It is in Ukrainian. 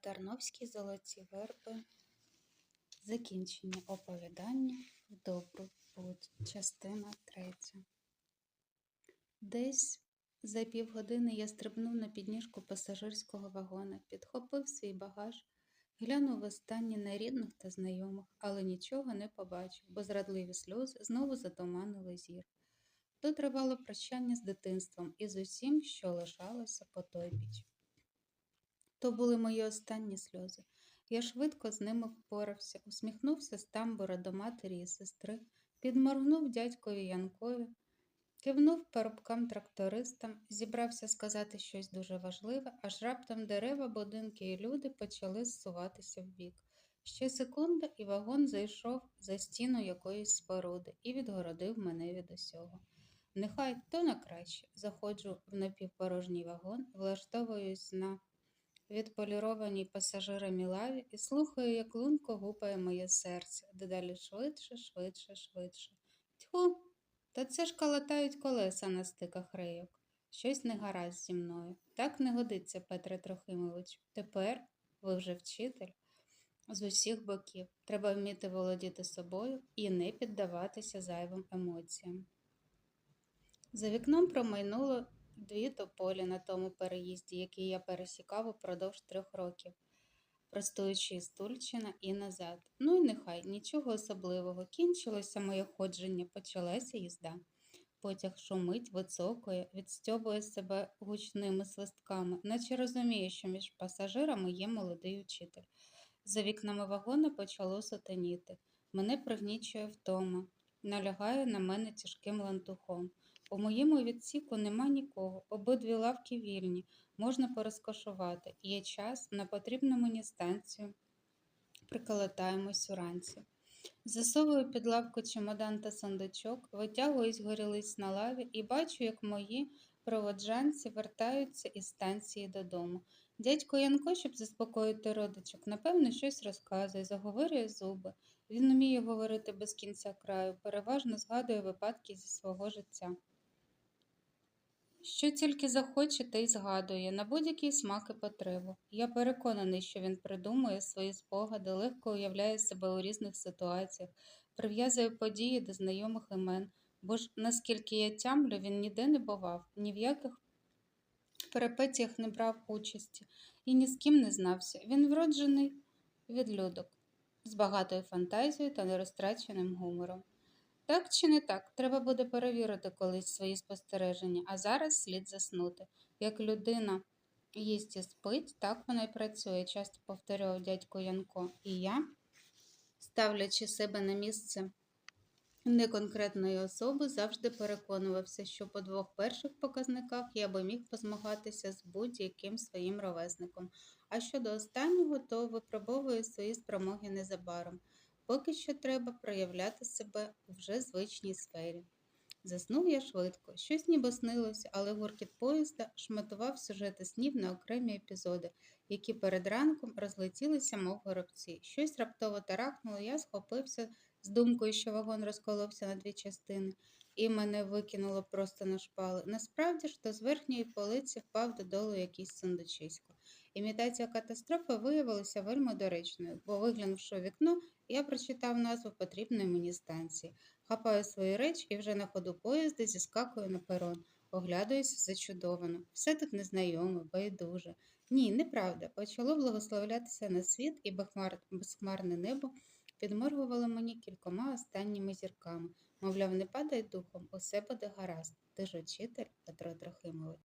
Тарновські золоті верби. Закінчення оповідання в добру путь. Частина третя. Десь за півгодини я стрибнув на підніжку пасажирського вагона, підхопив свій багаж, глянув останнє на рідних та знайомих, але нічого не побачив, бо зрадливі сльози знову затуманили зір. То тривало прощання з дитинством і з усім, що лишалося по той біч. То були мої останні сльози. Я швидко з ними впорався, усміхнувся з тамбура до матері і сестри, підморгнув дядькові Янкові, кивнув парубкам трактористам, зібрався сказати щось дуже важливе, аж раптом дерева, будинки і люди почали зсуватися вбік. Ще секунда, і вагон зайшов за стіну якоїсь споруди і відгородив мене від усього. Нехай то на краще. Заходжу в напівпорожній вагон, влаштовуюсь на відполірованій пасажирами лаві і слухаю, як лунко гупає моє серце, дедалі швидше, швидше, швидше. Тьху, та це ж калатають колеса на стиках рейок. Щось не гаразд зі мною. Так не годиться, Петре Трохимович. Тепер ви вже вчитель. З усіх боків треба вміти володіти собою і не піддаватися зайвим емоціям. За вікном промайнуло дві тополі на тому переїзді, який я пересікав упродовж трьох років, простуючи з Тульчина і назад. Ну і нехай нічого особливого. Кінчилося моє ходження, почалася їзда. Потяг шумить, вицокує, відстьобує себе гучними свистками, наче розуміє, що між пасажирами є молодий учитель. За вікнами вагона почало сатаніти. Мене пригнічує втома, налягає на мене тяжким лантухом. У моєму відсіку нема нікого, обидві лавки вільні, можна порозкошувати. Є час на потрібну мені станцію. Приколотаємось уранці. Засовую під лавку чемодан та сундучок, витягуюсь горілиць на лаві і бачу, як мої проводжанці вертаються із станції додому. Дядько Янко, щоб заспокоїти родичок, напевно, щось розказує, заговорює зуби. Він вміє говорити без кінця краю, переважно згадує випадки зі свого життя. Що тільки захоче, те й згадує на будь-який смак і потребу. Я переконаний, що він придумує свої спогади, легко уявляє себе у різних ситуаціях, прив'язує події до знайомих імен, бо ж, наскільки я тямлю, він ніде не бував, ні в яких перепетіях не брав участі і ні з ким не знався. Він вроджений відлюдок з багатою фантазією та нерозтраченим гумором. Так чи не так, треба буде перевірити колись свої спостереження, а зараз слід заснути. Як людина їсть і спить, так вона й працює, часто повторював дядько Янко. І я, ставлячи себе на місце неконкретної особи, завжди переконувався, що по двох перших показниках я би міг позмагатися з будь-яким своїм ровесником. А щодо останнього, то випробовую свої спромоги незабаром. Поки що треба проявляти себе у вже звичній сфері. Заснув я швидко, щось ніби снилося, але гуркіт поїзда шматував сюжети снів на окремі епізоди, які перед ранком розлетілися, мов горобці. Щось раптово тарахнуло, я схопився з думкою, що вагон розколовся на дві частини, і мене викинуло просто на шпали. Насправді ж, то з верхньої полиці впав додолу якийсь сундучисько. Імітація катастрофи виявилася вельми доречною, бо, виглянувши у вікно, я прочитав назву потрібної мені станції, хапаю свої речі і вже на ходу поїзда зіскакую на перон, оглядаюся зачудовано. Все тут незнайоме, байдуже. Ні, неправда. Почало благословлятися на світ, і безхмар... безхмарне небо підморгувало мені кількома останніми зірками. Мовляв, не падай духом, усе буде гаразд. Ти ж учитель, Петро Трохимович.